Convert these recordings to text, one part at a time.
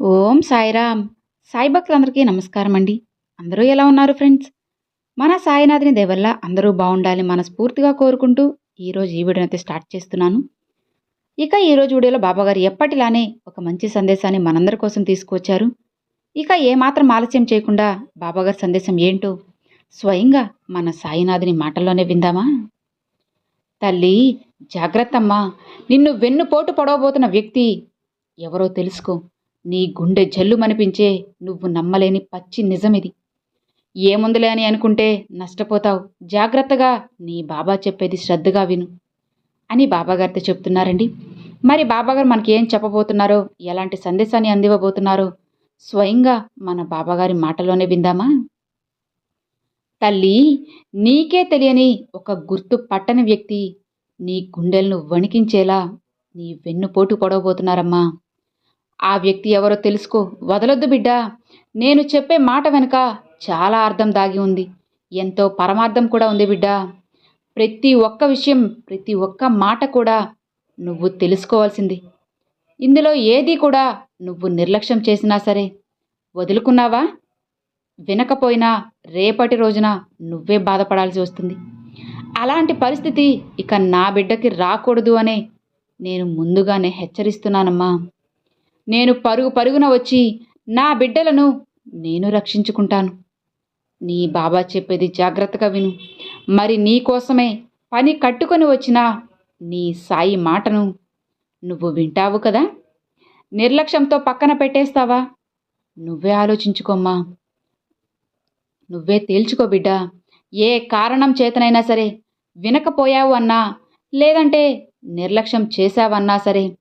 ఓం సాయిరామ్. సాయి భక్తులందరికీ నమస్కారం అండి అందరూ ఎలా ఉన్నారు ఫ్రెండ్స్? మన సాయినాథుని దేవల్ల అందరూ బాగుండాలి మనస్ఫూర్తిగా కోరుకుంటూ ఈరోజు ఈ వీడియోని అయితే స్టార్ట్ చేస్తున్నాను. ఇక ఈరోజు వీడియోలో బాబాగారు ఎప్పటిలానే ఒక మంచి సందేశాన్ని మనందరి కోసం తీసుకువచ్చారు. ఇక ఏమాత్రం ఆలస్యం చేయకుండా బాబాగారి సందేశం ఏంటో స్వయంగా మన సాయినాథుని మాటల్లోనే విందామా? తల్లి జాగ్రత్తమ్మా. నిన్ను వెన్నుపోటు పడవబోతున్న వ్యక్తి ఎవరో తెలుసుకో. నీ గుండె జల్లుమనిపించే నువ్వు నమ్మలేని పచ్చి నిజమిది. ఏముందిలే అని అనుకుంటే నష్టపోతావు. జాగ్రత్తగా నీ బాబా చెప్పేది శ్రద్ధగా విను అని బాబాగారితో చెప్తున్నారండి. మరి బాబాగారు మనకి ఏం చెప్పబోతున్నారో ఎలాంటి సందేశాన్ని అందివ్వబోతున్నారో స్వయంగా మన బాబాగారి మాటలోనే విందామా? తల్లి నీకే తెలియని ఒక గుర్తు పట్టని వ్యక్తి నీ గుండెలను వణికించేలా నీ వెన్నుపోటు పొడవబోతున్నారమ్మా. ఆ వ్యక్తి ఎవరో తెలుసుకో. వదలొద్దు బిడ్డా. నేను చెప్పే మాట వెనుక చాలా అర్థం దాగి ఉంది. ఎంతో పరమార్థం కూడా ఉంది బిడ్డా. ప్రతి ఒక్క విషయం ప్రతి ఒక్క మాట కూడా నువ్వు తెలుసుకోవాల్సింది. ఇందులో ఏది కూడా నువ్వు నిర్లక్ష్యం చేసినా సరే వదులుకున్నావా? వినకపోయినా రేపటి రోజున నువ్వే బాధపడాల్సి వస్తుంది. అలాంటి పరిస్థితి ఇక నా బిడ్డకి రాకూడదు అనే నేను ముందుగానే హెచ్చరిస్తున్నానమ్మా. నేను పరుగు పరుగున వచ్చి నా బిడ్డలను నేను రక్షించుకుంటాను. నీ బాబా చెప్పేది జాగ్రత్తగా విను. మరి నీ కోసమే పని కట్టుకొని వచ్చిన నీ సాయి మాటను నువ్వు వింటావు కదా? నిర్లక్ష్యంతో పక్కన పెట్టేస్తావా? నువ్వే ఆలోచించుకోమ్మా. నువ్వే తేల్చుకో బిడ్డా. ఏ కారణం చేతనైనా సరే వినకపోయావు అన్నా లేదంటే నిర్లక్ష్యం చేశావన్నా సరే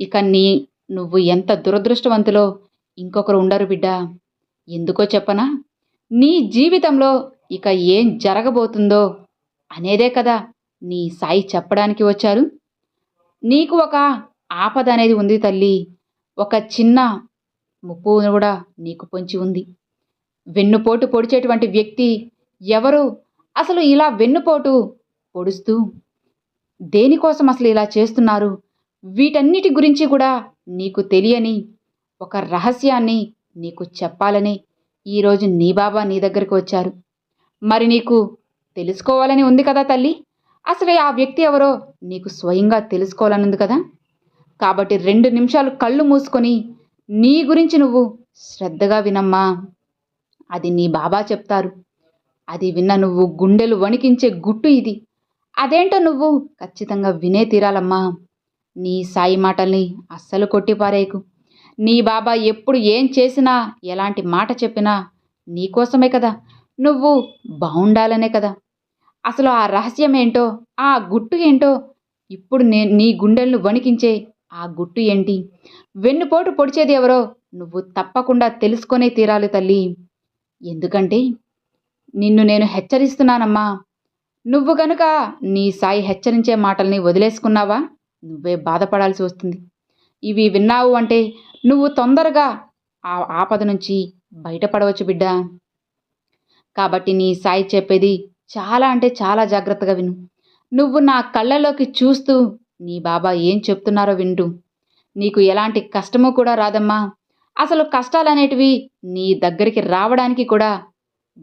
ఇక నీ నువ్వు ఎంత దురదృష్టవంతులో ఇంకొకరు ఉండరు బిడ్డ. ఎందుకో చెప్పనా? నీ జీవితంలో ఇక ఏం జరగబోతుందో అనేదే కదా నీ సాయి చెప్పడానికి వచ్చారు. నీకు ఒక ఆపద అనేది ఉంది తల్లి. ఒక చిన్న ముప్పు కూడా నీకు పొంచి ఉంది. వెన్నుపోటు పొడిచేటువంటి వ్యక్తి ఎవరు? అసలు ఇలా వెన్నుపోటు పొడుస్తూ దేనికోసం అసలు ఇలా చేస్తున్నారు? వీటన్నిటి గురించి కూడా నీకు తెలియని ఒక రహస్యాన్ని నీకు చెప్పాలని ఈరోజు నీ బాబా నీ దగ్గరికి వచ్చారు. మరి నీకు తెలుసుకోవాలని ఉంది కదా తల్లి? అసలు ఆ వ్యక్తి ఎవరో నీకు స్వయంగా తెలుసుకోవాలని ఉంది కదా? కాబట్టి రెండు నిమిషాలు కళ్ళు మూసుకొని నీ గురించి నువ్వు శ్రద్ధగా వినమ్మా. అది నీ బాబా చెప్తారు. అది విన్న నువ్వు గుండెలు వణికించే గుట్టు ఇది. అదేంటో నువ్వు ఖచ్చితంగా వినే తీరాలమ్మా. నీ సాయి మాటల్ని అస్సలు కొట్టిపారేయకు. నీ బాబా ఎప్పుడు ఏం చేసినా ఎలాంటి మాట చెప్పినా నీకోసమే కదా. నువ్వు బాగుండాలనే కదా. అసలు ఆ రహస్యం ఏంటో ఆ గుట్టు ఏంటో ఇప్పుడు నే నీ గుండెలను వణికించే ఆ గుట్టు ఏంటి? వెన్నుపోటు పొడిచేది ఎవరో నువ్వు తప్పకుండా తెలుసుకొనే తీరాలి తల్లి. ఎందుకంటే నిన్ను నేను హెచ్చరిస్తున్నానమ్మా. నువ్వు గనుక నీ సాయి హెచ్చరించే మాటల్ని వదిలేసుకున్నావా? నువ్వే బాధపడాల్సి వస్తుంది. ఇవి విన్నావు అంటే నువ్వు తొందరగా ఆ ఆపద నుంచి బయటపడవచ్చు బిడ్డ. కాబట్టి నీ సాయి చెప్పేది చాలా అంటే చాలా జాగ్రత్తగా విను. నువ్వు నా కళ్ళలోకి చూస్తూ నీ బాబా ఏం చెప్తున్నారో వింటూ. నీకు ఎలాంటి కష్టము కూడా రాదమ్మా. అసలు కష్టాలనేటివి నీ దగ్గరికి రావడానికి కూడా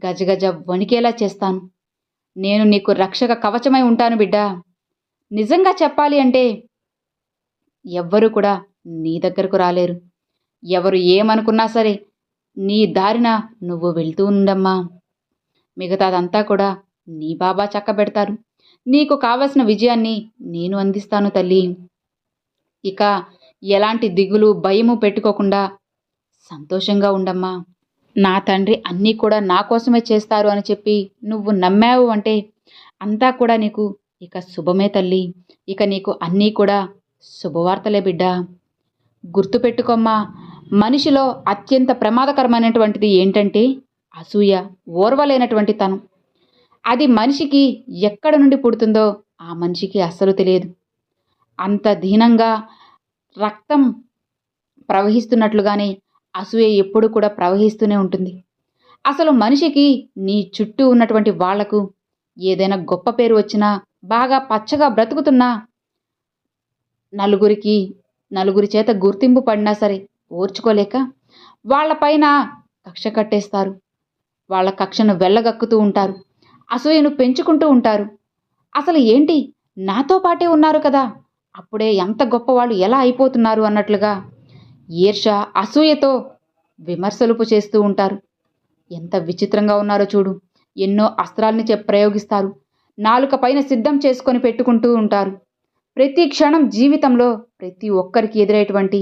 గజగజ వణికేలా చేస్తాను. నేను నీకు రక్షక కవచమై ఉంటాను బిడ్డ. నిజంగా చెప్పాలి అంటే ఎవ్వరూ కూడా నీ దగ్గరకు రాలేరు. ఎవరు ఏమనుకున్నా సరే నీ దారిన నువ్వు వెళ్తూ ఉండమ్మా మిగతాదంతా కూడా నీ బాబా చక్కబెడతారు. నీకు కావలసిన విజయాన్ని నేను అందిస్తాను తల్లి. ఇక ఎలాంటి దిగులు భయము పెట్టుకోకుండా సంతోషంగా ఉండమ్మా. నా తండ్రి అన్నీ కూడా నా కోసమే చేస్తారు అని చెప్పి నువ్వు నమ్మావు అంటే అంతా కూడా నీకు ఇక శుభమే తల్లి. ఇక నీకు అన్నీ కూడా శుభవార్తలే బిడ్డ. గుర్తుపెట్టుకోమ్మా మనిషిలో అత్యంత ప్రమాదకరమైనటువంటిది ఏంటంటే అసూయ ఓర్వలేనటువంటి తనం. అది మనిషికి ఎక్కడ నుండి పుడుతుందో ఆ మనిషికి అస్సలు తెలియదు. అంత దీనంగా రక్తం ప్రవహిస్తున్నట్లుగానే అసూయ ఎప్పుడు కూడా ప్రవహిస్తూనే ఉంటుంది. అసలు మనిషికి నీ చుట్టూ ఉన్నటువంటి వాళ్ళకు ఏదైనా గొప్ప పేరు వచ్చినా బాగా పచ్చగా బ్రతుకుతున్నా నలుగురికి నలుగురి చేత గుర్తింపు పడినా సరే ఓర్చుకోలేక వాళ్ళపైన కక్ష కట్టేస్తారు. వాళ్ళ కక్షను వెళ్ళగక్కుతూ ఉంటారు. అసూయను పెంచుకుంటూ ఉంటారు. అసలు ఏంటి? నాతో పాటే ఉన్నారు కదా. అప్పుడే ఎంత గొప్పవాళ్ళు ఎలా అయిపోతున్నారు అన్నట్లుగా ఈర్ష అసూయతో విమర్శలుపు చేస్తూ ఉంటారు. ఎంత విచిత్రంగా ఉన్నారో చూడు. ఎన్నో అస్త్రాల్ని చె ప్రయోగిస్తారు. నాలుక పైన సిద్ధం చేసుకొని పెట్టుకుంటూ ఉంటారు. ప్రతి క్షణం జీవితంలో ప్రతి ఒక్కరికి ఎదురైనటువంటి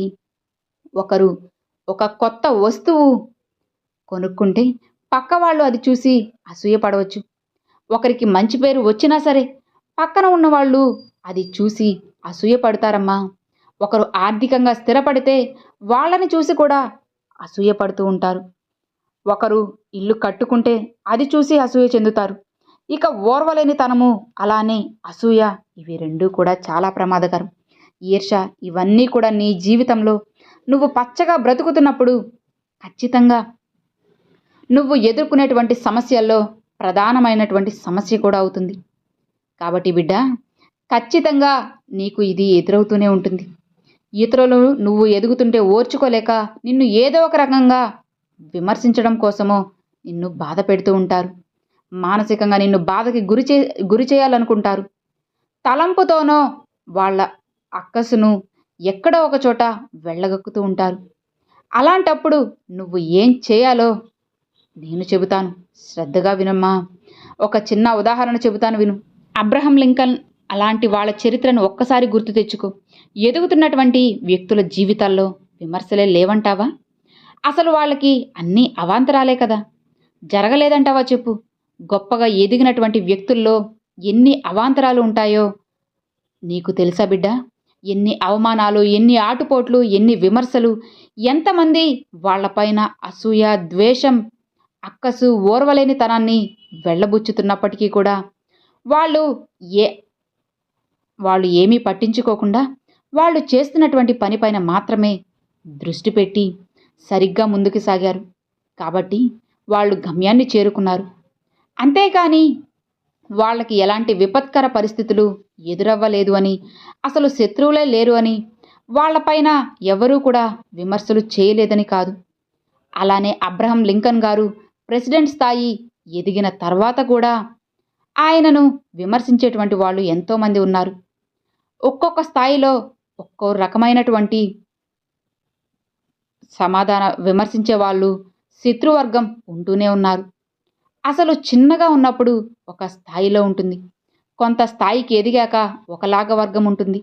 ఒకరు ఒక కొత్త వస్తువు కొనుక్కుంటే పక్క వాళ్ళు అది చూసి అసూయపడవచ్చు ఒకరికి మంచి పేరు వచ్చినా సరే పక్కన ఉన్నవాళ్ళు అది చూసి అసూయపడతారమ్మా ఒకరు ఆర్థికంగా స్థిరపడితే వాళ్ళని చూసి కూడా అసూయపడుతూ ఉంటారు. ఒకరు ఇల్లు కట్టుకుంటే అది చూసి అసూయ చెందుతారు. ఇక ఓర్వలేనితనము అలానే అసూయ ఇవి రెండూ కూడా చాలా ప్రమాదకరం. ఈర్ష ఇవన్నీ కూడా నీ జీవితంలో. నువ్వు పచ్చగా బ్రతుకుతున్నప్పుడు ఖచ్చితంగా నువ్వు ఎదుర్కొనేటువంటి సమస్యల్లో ప్రధానమైనటువంటి సమస్య కూడా అవుతుంది. కాబట్టి బిడ్డ ఖచ్చితంగా నీకు ఇది ఎదురవుతూనే ఉంటుంది. ఇతరులు నువ్వు ఎదుగుతుంటే ఓర్చుకోలేక నిన్ను ఏదో ఒక రకంగా విమర్శించడం కోసమో నిన్ను బాధ పెడుతూ ఉంటారు. మానసికంగా నిన్ను బాధకి గురి చే గురి చేయాలనుకుంటారు. తలంపుతోనో వాళ్ళ అక్కసును ఎక్కడో ఒక చోట వెళ్ళగక్కుతూ ఉంటారు. అలాంటప్పుడు నువ్వు ఏం చేయాలో నేను చెబుతాను. శ్రద్ధగా వినమ్మా. ఒక చిన్న ఉదాహరణ చెబుతాను విను. అబ్రహం లింకన్ అలాంటి వాళ్ళ చరిత్రను ఒక్కసారి గుర్తు తెచ్చుకో. ఎదుగుతున్నటువంటి వ్యక్తుల జీవితాల్లో విమర్శలే లేవంటావా? అసలు వాళ్ళకి అన్నీ అవాంతరాలే కదా. జరగలేదంటావా చెప్పు. గొప్పగా ఎదిగినటువంటి వ్యక్తుల్లో ఎన్ని అవాంతరాలు ఉంటాయో నీకు తెలుసా బిడ్డ? ఎన్ని అవమానాలు ఎన్ని ఆటుపోట్లు ఎన్ని విమర్శలు ఎంతమంది వాళ్ళపైన అసూయ ద్వేషం అక్కసు ఓర్వలేని తనాన్ని వెళ్ళబుచ్చుతున్నప్పటికీ కూడా వాళ్ళు ఏ వాళ్ళు ఏమీ పట్టించుకోకుండా వాళ్ళు చేస్తున్నటువంటి పనిపైన మాత్రమే దృష్టి పెట్టి సరిగ్గా ముందుకు సాగారు. కాబట్టి వాళ్ళు గమ్యాన్ని చేరుకున్నారు. అంతేకాని వాళ్ళకి ఎలాంటి విపత్కర పరిస్థితులు ఎదురవ్వలేదు అని అసలు శత్రువులే లేరు అని వాళ్ళపైన ఎవరూ కూడా విమర్శలు చేయలేదని కాదు. అలానే అబ్రహం లింకన్ గారు ప్రెసిడెంట్ స్థాయి ఎదిగిన తర్వాత కూడా ఆయనను విమర్శించేటువంటి వాళ్ళు ఎంతోమంది ఉన్నారు. ఒక్కొక్క స్థాయిలో ఒక్కో రకమైనటువంటి సమాధాన విమర్శించే వాళ్ళు శత్రువర్గం ఉంటూనే ఉన్నారు. అసలు చిన్నగా ఉన్నప్పుడు ఒక స్థాయిలో ఉంటుంది. కొంత స్థాయికి ఎదిగాక ఒకలాగా వర్గం ఉంటుంది.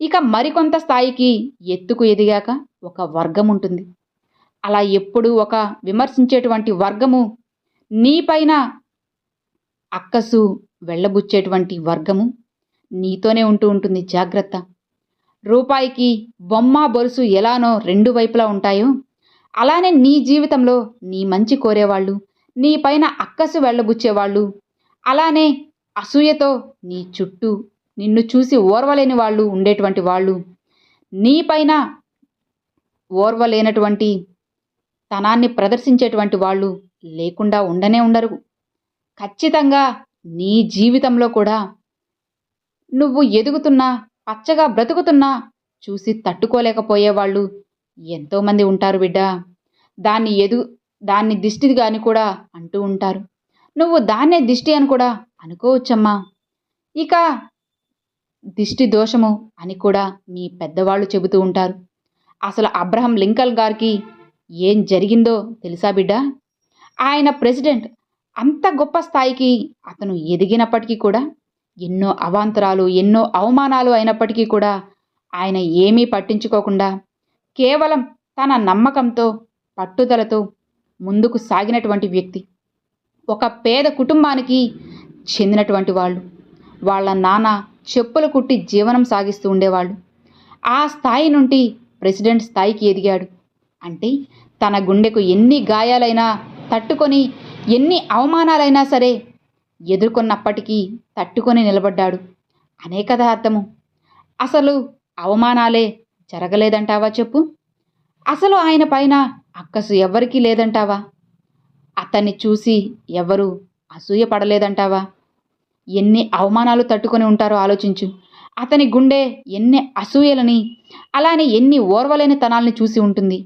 ఇక మరికొంత స్థాయికి ఎత్తుకు ఎదిగాక ఒక వర్గం ఉంటుంది. అలా ఎప్పుడు ఒక విమర్శించేటువంటి వర్గము నీపైన అక్కసు వెళ్ళబుచ్చేటువంటి వర్గము నీతోనే ఉంటూ ఉంటుంది జాగ్రత్త. రూపాయికి బొమ్మ బొరుసు ఎలానో రెండు వైపులా ఉంటాయో అలానే నీ జీవితంలో నీ మంచి కోరేవాళ్ళు నీ పైన అక్కసు వెళ్ళబుచ్చేవాళ్ళు. అలానే అసూయతో నీ చుట్టూ నిన్ను చూసి ఓర్వలేని వాళ్ళు ఉండేటువంటి వాళ్ళు. నీ పైన ఓర్వలేనటువంటి తనాన్ని ప్రదర్శించేటువంటి వాళ్ళు లేకుండా ఉండనే ఉండరు. ఖచ్చితంగా నీ జీవితంలో కూడా నువ్వు ఎదుగుతున్నా పచ్చగా బ్రతుకుతున్నా చూసి తట్టుకోలేకపోయేవాళ్ళు ఎంతోమంది ఉంటారు బిడ్డ. దాన్ని ఎదు దాన్ని దిష్టిది కానీ కూడా అంటూ ఉంటారు. నువ్వు దాన్నే దిష్టి అని కూడా అనుకోవచ్చమ్మా. ఇక దిష్టి దోషము అని కూడా మీ పెద్దవాళ్ళు చెబుతూ ఉంటారు. అసలు అబ్రహం లింకన్ గారికి ఏం జరిగిందో తెలుసా బిడ్డ? ఆయన ప్రెసిడెంట్ అంత గొప్ప స్థాయికి అతను ఎదిగినప్పటికీ కూడా ఎన్నో అవాంతరాలు ఎన్నో అవమానాలు అయినప్పటికీ కూడా ఆయన ఏమీ పట్టించుకోకుండా కేవలం తన నమ్మకంతో పట్టుదలతో ముందుకు సాగినటువంటి వ్యక్తి. ఒక పేద కుటుంబానికి చెందినటువంటి వాళ్ళు. వాళ్ళ నాన్న చెప్పులు కుట్టి జీవనం సాగిస్తూ ఉండేవాళ్ళు. ఆ స్థాయి నుండి ప్రెసిడెంట్ స్థాయికి ఎదిగాడు. అంటే తన గుండెకు ఎన్ని గాయాలైనా తట్టుకొని ఎన్ని అవమానాలైనా సరే ఎదుర్కొన్నప్పటికీ తట్టుకొని నిలబడ్డాడు. అనే కదా అర్థము. అసలు అవమానాలే జరగలేదంటావా చెప్పు? అసలు ఆయన పైన అక్కసు ఎవ్వరికీ లేదంటావా? అతన్ని చూసి ఎవరు అసూయ పడలేదంటావా ఎన్ని అవమానాలు తట్టుకొని ఉంటారో ఆలోచించు. అతని గుండె ఎన్ని అసూయలని అలానే ఎన్ని ఓర్వలేని తనాల్ని చూసి ఉంటుంది.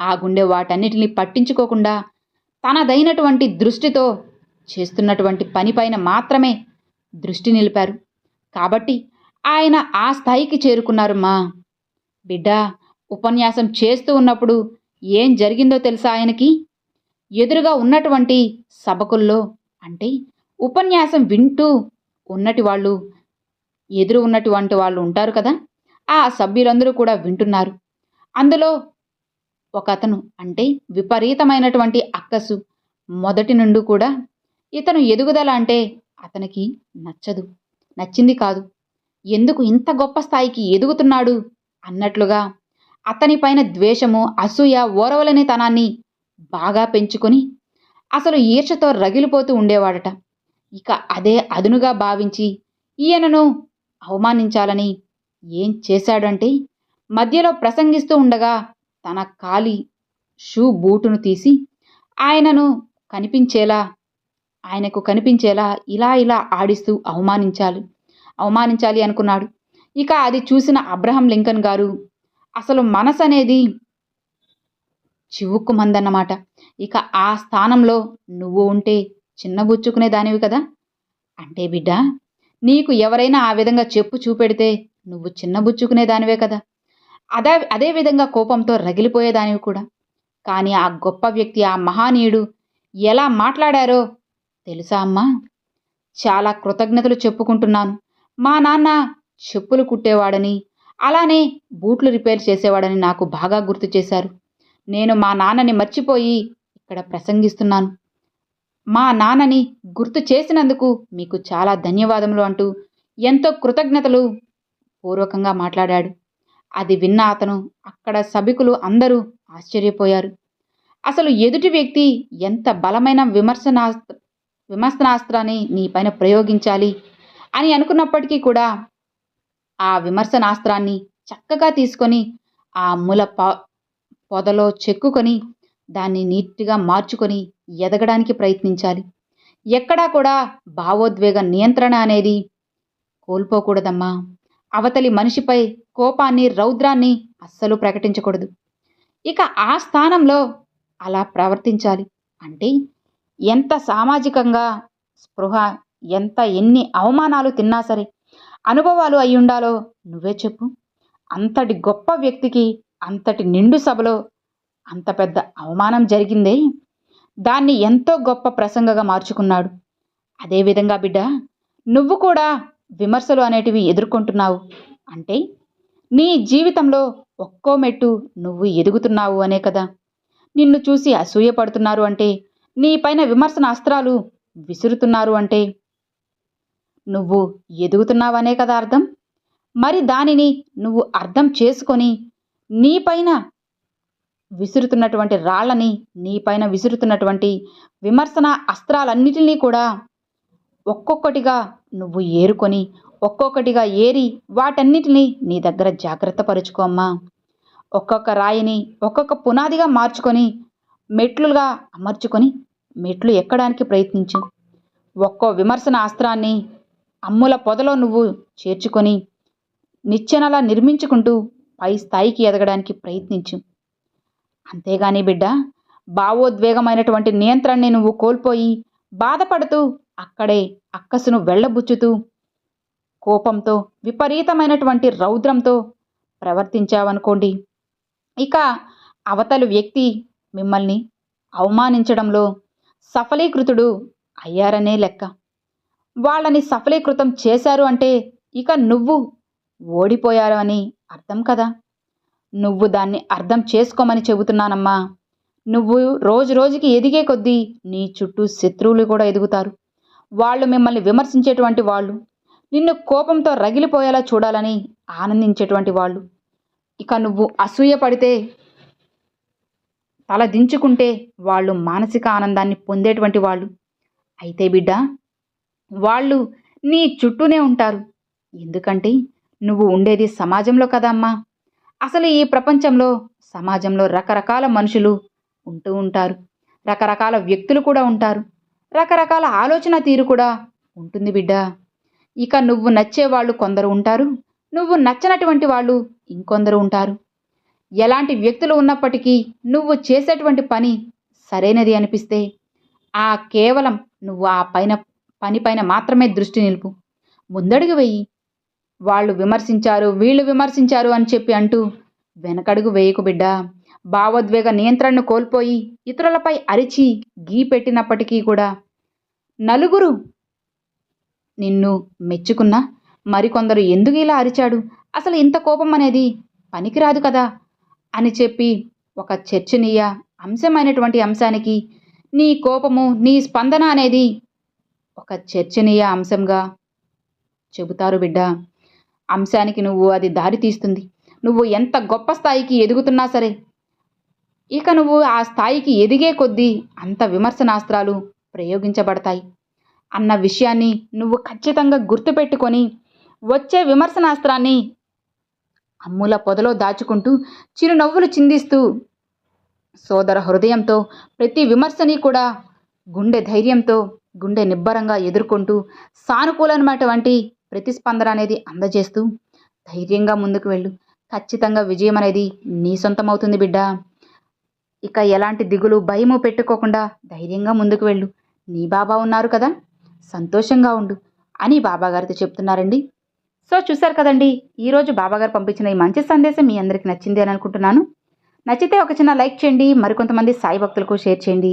ఆ గుండె వాటన్నిటిని పట్టించుకోకుండా తనదైనటువంటి దృష్టితో చేస్తున్నటువంటి పనిపైన మాత్రమే దృష్టి నిలిపారు. కాబట్టి ఆయన ఆ స్థాయికి చేరుకున్నారు మా. బిడ్డ ఉపన్యాసం చేస్తూ ఉన్నప్పుడు ఏం జరిగిందో తెలుసా ఆయనకి? ఎదురుగా ఉన్నటువంటి సభకుల్లో అంటే ఉపన్యాసం వింటూ ఉన్నటి వాళ్ళు ఎదురు ఉన్నటువంటి వాళ్ళు ఉంటారు కదా? ఆ సభ్యులందరూ కూడా వింటున్నారు. అందులో ఒక అతను అంటే విపరీతమైనటువంటి అక్కసు మొదటి నుండి కూడా ఇతను ఎదుగుదల అంటే అతనికి నచ్చదు నచ్చింది కాదు. ఎందుకు ఇంత గొప్ప స్థాయికి ఎదుగుతున్నాడు అన్నట్లుగా అతనిపైన ద్వేషము అసూయ ఓరవలనితనాన్ని బాగా పెంచుకొని అసలు ఈర్షతో రగిలిపోతూ ఉండేవాడట. ఇక అదే అదునుగా భావించి ఈయనను అవమానించాలని ఏం చేశాడంటే మధ్యలో ప్రసంగిస్తూ ఉండగా తన కాలి షూ బూటును తీసి ఆయనను కనిపించేలా ఆయనకు కనిపించేలా ఇలా ఇలా ఆడిస్తూ అవమానించాలి అవమానించాలి అనుకున్నాడు. ఇక అది చూసిన అబ్రహం లింకన్ గారు అసలు మనసు అనేది చివుక్కుమందన్నమాట ఇక ఆ స్థానంలో నువ్వు ఉంటే చిన్నబుచ్చుకునే దానివి కదా. అంటే బిడ్డ నీకు ఎవరైనా ఆ విధంగా చెప్పు చూపెడితే నువ్వు చిన్నబుచ్చుకునే దానివే కదా. అదే అదే విధంగా కోపంతో రగిలిపోయేదానివి కూడా. కానీ ఆ గొప్ప వ్యక్తి ఆ మహానీయుడు ఎలా మాట్లాడారో తెలుసా అమ్మా? చాలా కృతజ్ఞతలు చెప్పుకుంటున్నాను. మా నాన్న చెప్పులు కుట్టేవాడని అలానే బూట్లు రిపేర్ చేసేవాడని నాకు బాగా గుర్తు చేశారు. నేను మా నాన్నని మర్చిపోయి ఇక్కడ ప్రసంగిస్తున్నాను. మా నాన్నని గుర్తు చేసినందుకు మీకు చాలా ధన్యవాదములు అంటూ ఎంతో కృతజ్ఞతలు పూర్వకంగా మాట్లాడాడు. అది విన్న అతను అక్కడ సభికులు అందరూ ఆశ్చర్యపోయారు. అసలు ఎదుటి వ్యక్తి ఎంత బలమైన విమర్శనాస్త్ర విమర్శనాస్త్రాన్ని నీ పైన ప్రయోగించాలి అని అనుకున్నప్పటికీ కూడా ఆ విమర్శనాస్త్రాన్ని చక్కగా తీసుకొని ఆ ముల ప పొదలో చెక్కుకొని దాన్ని నీట్గా మార్చుకొని ఎదగడానికి ప్రయత్నించాలి. ఎక్కడా కూడా భావోద్వేగ నియంత్రణ అనేది కోల్పోకూడదమ్మా. అవతలి మనిషిపై కోపాన్ని రౌద్రాన్ని అస్సలు ప్రకటించకూడదు. ఇక ఆ స్థానంలో అలా ప్రవర్తించాలి. అంటే ఎంత సామాజికంగా స్పృహ ఎంత ఎన్ని అవమానాలు తిన్నా సరే అనుభవాలు అయి ఉండాలో నువ్వే చెప్పు. అంతటి గొప్ప వ్యక్తికి అంతటి నిండు సభలో అంత పెద్ద అవమానం జరిగిందే? దాన్ని ఎంతో గొప్ప ప్రసంగగా మార్చుకున్నాడు. అదేవిధంగా బిడ్డ నువ్వు కూడా విమర్శలు అనేటివి ఎదుర్కొంటున్నావు. అంటే నీ జీవితంలో ఒక్కో మెట్టు నువ్వు ఎదుగుతున్నావు అనే కదా. నిన్ను చూసి అసూయపడుతున్నారు అంటే నీ పైన విమర్శన అస్త్రాలు విసురుతున్నారు అంటే నువ్వు ఎదుగుతున్నావనే కదా అర్థం? మరి దానిని నువ్వు అర్థం చేసుకొని నీపైన విసురుతున్నటువంటి రాళ్ళని నీపైన విసురుతున్నటువంటి విమర్శన అస్త్రాలన్నిటినీ కూడా ఒక్కొక్కటిగా నువ్వు ఏరుకొని ఒక్కొక్కటిగా ఏరి వాటన్నిటినీ నీ దగ్గర జాగ్రత్త పరుచుకోమ్మా ఒక్కొక్క రాయిని ఒక్కొక్క పునాదిగా మార్చుకొని మెట్లుగా అమర్చుకొని మెట్లు ఎక్కడానికి ప్రయత్నించు. ఒక్కో విమర్శన అస్త్రాన్ని అమ్ముల పొదలో నువ్వు చేర్చుకొని నిచ్చెనలా నిర్మించుకుంటూ పై స్థాయికి ఎదగడానికి ప్రయత్నించు. అంతేగాని బిడ్డ భావోద్వేగమైనటువంటి నియంత్రణని నువ్వు కోల్పోయి బాధపడుతూ అక్కడే అక్కసును వెళ్ళబుచ్చుతూ కోపంతో విపరీతమైనటువంటి రౌద్రంతో ప్రవర్తించావనుకోండి ఇక అవతలి వ్యక్తి మిమ్మల్ని అవమానించడంలో సఫలీకృతుడు అయ్యారనే లెక్క. వాళ్ళని సఫలీకృతం చేశారు అంటే ఇక నువ్వు ఓడిపోయారు అని అర్థం కదా? నువ్వు దాన్ని అర్థం చేసుకోమని చెబుతున్నానమ్మా. నువ్వు రోజు రోజుకి ఎదిగే కొద్దీ నీ చుట్టూ శత్రువులు కూడా ఎదుగుతారు. వాళ్ళు మిమ్మల్ని విమర్శించేటువంటి వాళ్ళు నిన్ను కోపంతో రగిలిపోయేలా చూడాలని ఆనందించేటువంటి వాళ్ళు. ఇక నువ్వు అసూయ పడితే తల దించుకుంటే వాళ్ళు మానసిక ఆనందాన్ని పొందేటువంటి వాళ్ళు. అయితే బిడ్డ వాళ్ళు నీ చుట్టూనే ఉంటారు. ఎందుకంటే నువ్వు ఉండేది సమాజంలో కదమ్మా. అసలు ఈ ప్రపంచంలో సమాజంలో రకరకాల మనుషులు ఉంటూ ఉంటారు. రకరకాల వ్యక్తులు కూడా ఉంటారు. రకరకాల ఆలోచన తీరు కూడా ఉంటుంది బిడ్డ. ఇక నువ్వు నచ్చే వాళ్ళు కొందరు ఉంటారు. నువ్వు నచ్చనటువంటి వాళ్ళు ఇంకొందరు ఉంటారు. ఎలాంటి వ్యక్తులు ఉన్నప్పటికీ నువ్వు చేసేటువంటి పని సరైనది అనిపిస్తే ఆ కేవలం నువ్వు ఆ పైన పనిపైన మాత్రమే దృష్టి నిలుపు. ముందడుగు వెయ్యి వాళ్ళు విమర్శించారు వీళ్ళు విమర్శించారు అని చెప్పి అంటూ వెనకడుగు వేయకు బిడ్డ. భావోద్వేగ నియంత్రణను కోల్పోయి ఇతరులపై అరిచి గీ పెట్టినప్పటికీ కూడా నలుగురు నిన్ను మెచ్చుకున్నా మరికొందరు ఎందుకు ఇలా అరిచాడు? అసలు ఇంత కోపం అనేది పనికిరాదు కదా? అని చెప్పి ఒక చర్చనీయ అంశమైనటువంటి అంశానికి నీ కోపము నీ స్పందన అనేది ఒక చర్చనీయ అంశంగా చెబుతారు బిడ్డ. అంశానికి నువ్వు అది దారి తీస్తుంది. నువ్వు ఎంత గొప్ప స్థాయికి ఎదుగుతున్నా సరే ఇక నువ్వు ఆ స్థాయికి ఎదిగే కొద్దీ అంత విమర్శనాస్త్రాలు ప్రయోగించబడతాయి. అన్న విషయాన్ని నువ్వు ఖచ్చితంగా గుర్తుపెట్టుకొని వచ్చే విమర్శనాస్త్రాన్ని అమ్ముల పొదలో దాచుకుంటూ చిరునవ్వులు చిందిస్తూ సోదర హృదయంతో ప్రతి విమర్శని కూడా గుండె ధైర్యంతో గుండె నిబ్బరంగా ఎదుర్కొంటూ సానుకూలమైనటువంటి ప్రతిస్పందన అనేది అందజేస్తూ ధైర్యంగా ముందుకు వెళ్ళు. ఖచ్చితంగా విజయం అనేది నీ సొంతమవుతుంది బిడ్డ. ఇక ఎలాంటి దిగులు భయము పెట్టుకోకుండా ధైర్యంగా ముందుకు వెళ్ళు. నీ బాబా ఉన్నారు కదా సంతోషంగా ఉండు అని బాబాగారితో చెప్తున్నారండి. సో చూశారు కదండి ఈరోజు బాబాగారు పంపించిన ఈ మంచి సందేశం మీ అందరికీ నచ్చింది అని అనుకుంటున్నాను. నచ్చితే ఒక చిన్న లైక్ చేయండి మరికొంతమంది సాయి భక్తులకు షేర్ చేయండి.